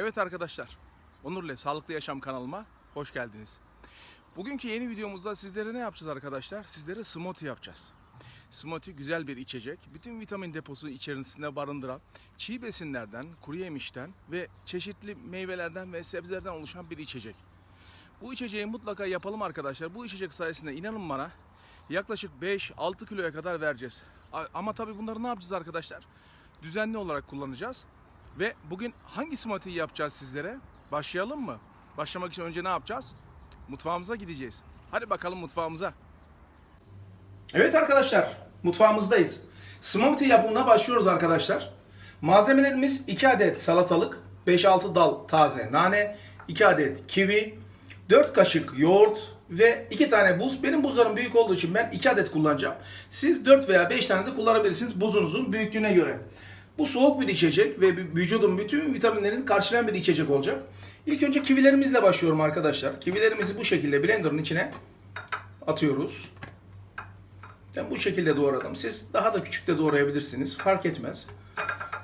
Evet arkadaşlar, Onur'la Sağlıklı Yaşam kanalıma hoş geldiniz. Bugünkü yeni videomuzda sizlere ne yapacağız arkadaşlar? Sizlere smoothie yapacağız. Smoothie güzel bir içecek. Bütün vitamin deposu içerisinde barındıran çiğ besinlerden, kuru yemişten ve çeşitli meyvelerden ve sebzelerden oluşan bir içecek. Bu içeceği mutlaka yapalım arkadaşlar. Bu içecek sayesinde inanın bana yaklaşık 5-6 kiloya kadar vereceğiz. Ama tabii bunları ne yapacağız arkadaşlar? Düzenli olarak kullanacağız. Ve bugün hangi smoothie yapacağız sizlere? Başlayalım mı? Başlamak için önce ne yapacağız? Mutfağımıza gideceğiz. Hadi bakalım mutfağımıza. Evet arkadaşlar, mutfağımızdayız. Smoothie yapımına başlıyoruz arkadaşlar. Malzemelerimiz 2 adet salatalık, 5-6 dal taze nane, 2 adet kivi, 4 kaşık yoğurt ve 2 tane buz. Benim buzlarım büyük olduğu için ben 2 adet kullanacağım. Siz 4 veya 5 tane de kullanabilirsiniz buzunuzun büyüklüğüne göre. Bu soğuk bir içecek ve vü- vücudun bütün vitaminlerini karşılayan bir içecek olacak. İlk önce kivilerimizle başlıyorum arkadaşlar. Kivilerimizi bu şekilde blenderın içine atıyoruz. Ben bu şekilde doğradım. Siz daha da küçük de doğrayabilirsiniz. Fark etmez.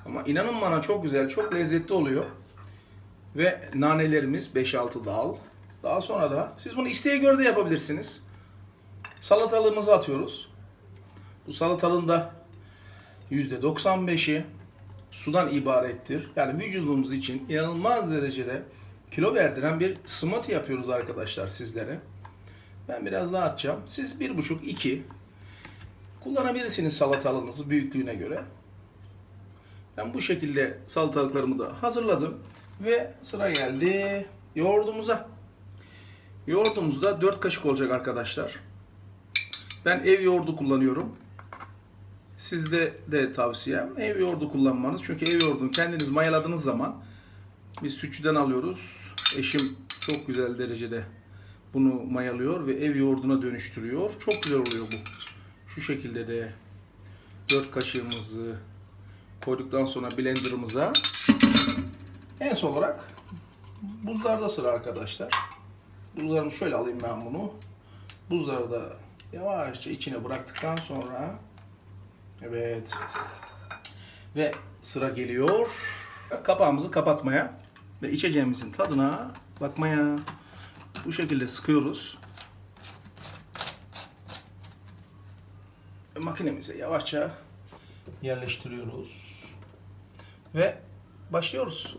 Ama inanın bana çok güzel, çok lezzetli oluyor. Ve nanelerimiz 5-6 dal. Daha sonra da siz bunu isteğe göre de yapabilirsiniz. Salatalığımızı atıyoruz. Bu salatalığın da %95'i sudan ibarettir. Yani vücudumuz için inanılmaz derecede kilo verdiren bir smoothie yapıyoruz arkadaşlar sizlere. Ben biraz daha atacağım. Siz 1,5-2 kullanabilirsiniz salatalığınızı büyüklüğüne göre. Ben bu şekilde salatalıklarımı da hazırladım. Ve sıra geldi yoğurdumuza. Yoğurdumuz da 4 kaşık olacak arkadaşlar. Ben ev yoğurdu kullanıyorum. Sizde de tavsiyem ev yoğurdu kullanmanız. Çünkü ev yoğurdunu kendiniz mayaladığınız zaman biz sütçüden alıyoruz. Eşim çok güzel derecede bunu mayalıyor ve ev yoğurduna dönüştürüyor. Çok güzel oluyor bu. Şu şekilde de 4 kaşığımızı koyduktan sonra blenderımıza en son olarak buzlarda sıra arkadaşlar. Buzlarımı şöyle alayım ben bunu. Buzları da yavaşça içine bıraktıktan sonra evet ve sıra geliyor kapağımızı kapatmaya ve içeceğimizin tadına bakmaya bu şekilde sıkıyoruz. Ve makinemize yavaşça yerleştiriyoruz. Ve başlıyoruz.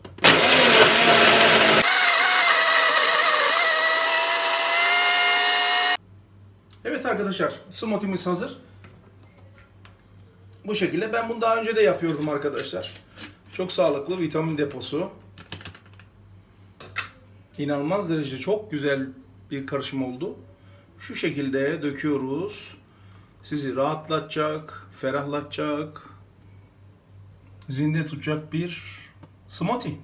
Evet arkadaşlar, smoothie'miz hazır. Bu şekilde. Ben bunu daha önce de yapıyordum arkadaşlar. Çok sağlıklı vitamin deposu. İnanılmaz derecede çok güzel bir karışım oldu. Şu şekilde döküyoruz. Sizi rahatlatacak, ferahlatacak, zinde tutacak bir smoothie.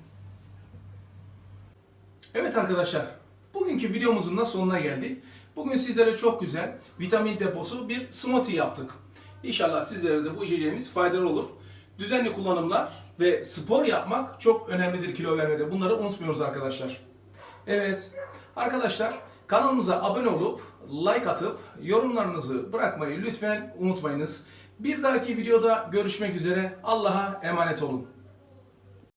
Evet arkadaşlar, bugünkü videomuzun da sonuna geldik. Bugün sizlere çok güzel vitamin deposu bir smoothie yaptık. İnşallah sizlere de bu içeceğimiz faydalı olur. Düzenli kullanımlar ve spor yapmak çok önemlidir kilo vermede. Bunları unutmuyoruz arkadaşlar. Evet, arkadaşlar kanalımıza abone olup like atıp yorumlarınızı bırakmayı lütfen unutmayınız. Bir dahaki videoda görüşmek üzere. Allah'a emanet olun.